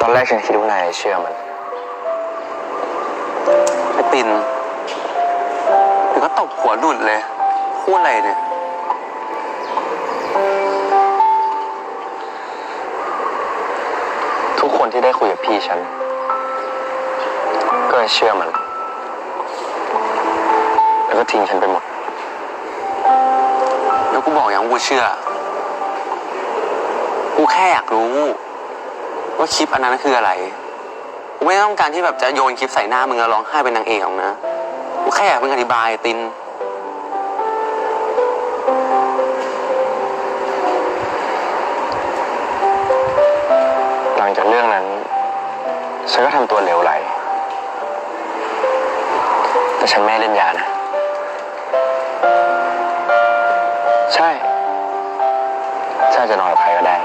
ตอนแรกฉันคิดว่านายเชื่อมันไอ้ปินเดี๋ยวก็ตบหัวหลุดเลยพูดอะไรเนี่ย ทุกคนที่ได้คุยกับพี่ฉัน ก็เชื่อมัน แล้วก็ทิ้งฉันไปหมด แล้วกูบอกอย่างกูเชื่อ กูแค่อยากรู้ ว่าคลิปอันนั้นคืออะไรกูไม่ต้องการที่แบบจะโยนคลิปใส่หน้ามึงแล้วร้องไห้เป็นนางเอกหรอกนะกูแค่อยากมึงอธิบายตินหลังจากเรื่องนั้นฉันก็ทำตัวเหลวไหล แต่ฉันไม่เล่นยานะ ใช่ฉันอาจจะนอนกับใครก็ได้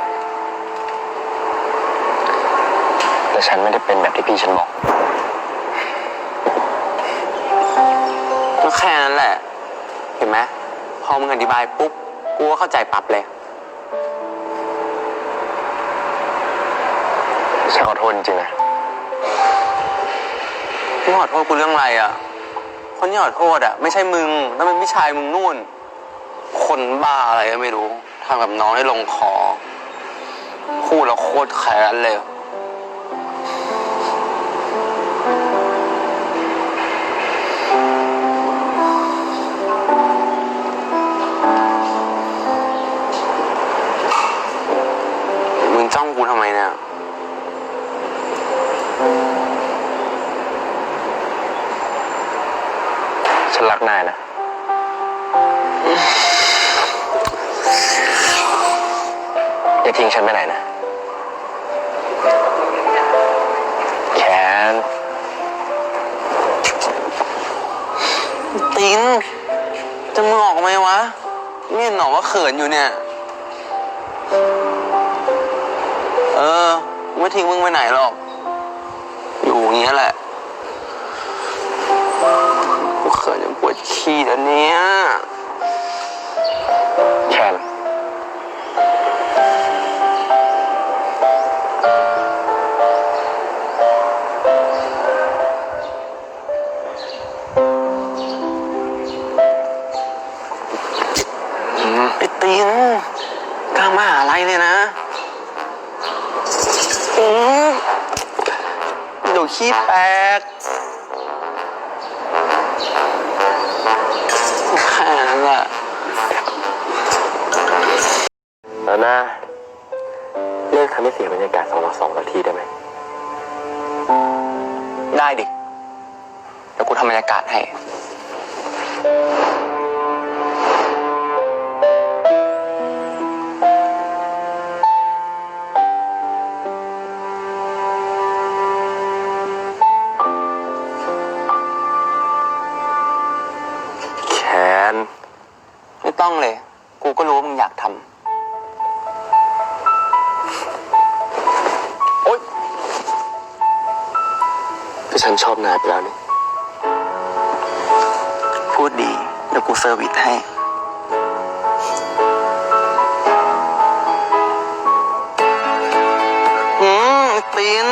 แต่ ฉันไม่ได้เป็นแบบที่พี่ฉันบอกก็แค่นั้นแหละ เห็นไหมพอมึงอธิบายปุ๊บกูก็เข้าใจปั๊บเลย ฉันขอโทษจริงๆนะมึงขอโทษกูเรื่องอะไรอะ คนที่ขอโทษอะ ไม่ใช่มึงนั่นเป็นพี่ชายมึงนู่น คนบ้าอะไรก็ไม่รู้ทำกับน้องให้ลงคอพูดแล้วโคตรแค้นเลย ฉันรักนายนะ อย่าทิ้งฉันไปไหนนะแขนตินจะมึงออกไหมวะไม่หนหนอว่าเขินอยู่เนี่ย เออ ไม่ทิ้งมึงไปไหนหรอก อยู่อย่างเงี้ยแหละ เขินจนปวดขี้แล้วเนี่ยแขนไอ้ตินกลางมหาลัยเลยนะอืมเดี๋ยวขี้แตก แล้วนะ เลิกทำให้เสียบรรยากาศสองต่อสองนาทีได้ไหม ได้ดิ เดี๋ยวกูทำบรรยากาศให้แขนไม่ต้องเลย กูก็รู้ว่ามึงอยากทำ ก็ฉันชอบนายไปแล้วนี่ พูดดีเดี๋ยวกูเซอร์วิสให้ อืมติน